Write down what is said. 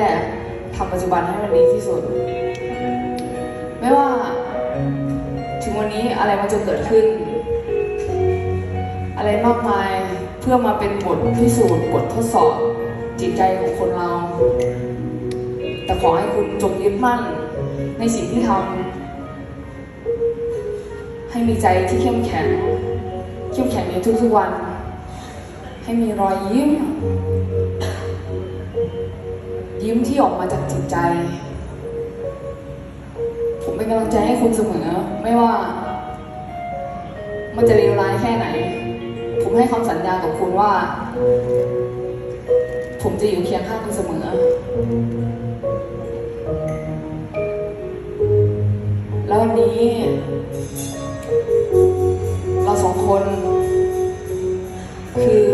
แค่ทำปัจจุบันให้มันดีที่สุด ไม่ว่า ถึงวันนี้อะไรมันจะเกิดขึ้น อะไรมากมายเพื่อมาเป็นบทพิสูจน์บททดสอบ จิตใจของคนเรา แต่ขอให้คุณจงยึดมั่นในสิ่งที่ทำให้มีใจที่เข้มแข็งเข้มแข็งในทุกๆวัน ให้มีรอยยิ้ม ยิ้มที่ออกมาจากจิตใจ ผมเป็นกำลังใจให้คุณเสมอนะไม่ว่า มันจะเลวร้ายแค่ไหน ผมให้คำสัญญากับคุณว่า ผมจะอยู่เคียงข้างคุณเสมอ แล้ววันนี้ เราสองคน คือ